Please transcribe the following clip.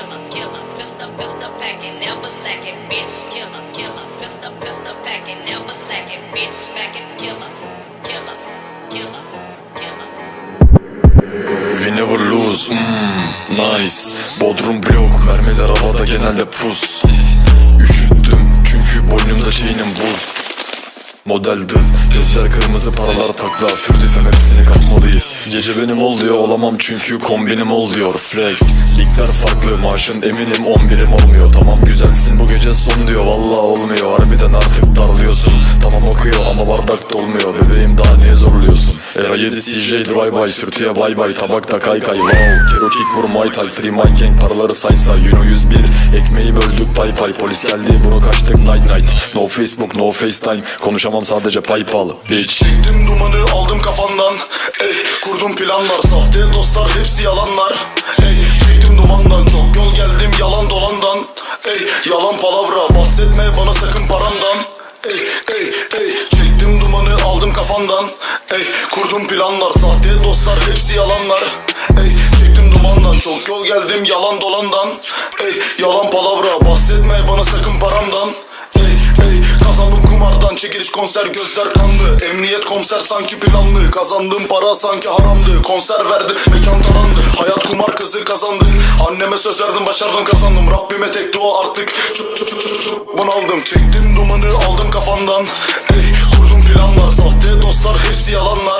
killer, killer, pistol, pistol packing, never slacking, bitch, killer, killer, pistol, pistol packing, never slacking, bitch, smacking, killer, killer, killer, killer. We never lose, mm, nice Bodrum blok, mermiler havada genelde pus Model dız, gözler kırmızı paralar takla. Fürdüfem hepsini katmalıyız Gece benim ol diyor olamam çünkü kombinim ol diyor. Flex, ligler farklı maaşın eminim 11'im olmuyor. Tamam güzelsin bu gece son diyor. Valla olmuyor Harbiden artık darlıyorsun. Tamam okuyor ama bardak dolmuyor. Bebeğim daha niye zorluyorsun? Era 7 CJ drive by sürtüye bay bay Tabakta kay kay wow Kero kick vur my tay free my gang Paraları saysa Euro 101 Ekmeği böldük pay pay Polis geldi bunu kaçtık night night. No Facebook no FaceTime. Konuşamam sadece PayPal Bitch. Çektim dumanı aldım kafandan. Ey kurdum planlar. Sahte dostlar hepsi yalanlar. Ey çektim dumandan. Çok yol geldim yalan dolandan. Ey yalan palavra Bahsetme bana sakın paramdan. Ey ey ey Çektim dumanı aldım kafandan. Ey kurdum planlar. Sahte dostlar hepsi yalanlar çektim dumandan Çok yol geldim yalan dolandan. Ey yalan palavra Bahsetme bana sakın paramdan. Ey ey kazandım kumardan çekiliş konser gözler kanlı Emniyet komiser sanki planlı Kazandığım para sanki haramdı. Konser verdi mekan tarandı Hayat kumar kızı kazandı. Anneme söz verdim başardım kazandım. Rabbime tek dua artık. Çıp çıp çıp çıp bunaldım. Çektim dumanı aldım kafandan. Ey kurdum planlar Sahte dostlar hepsi yalanlar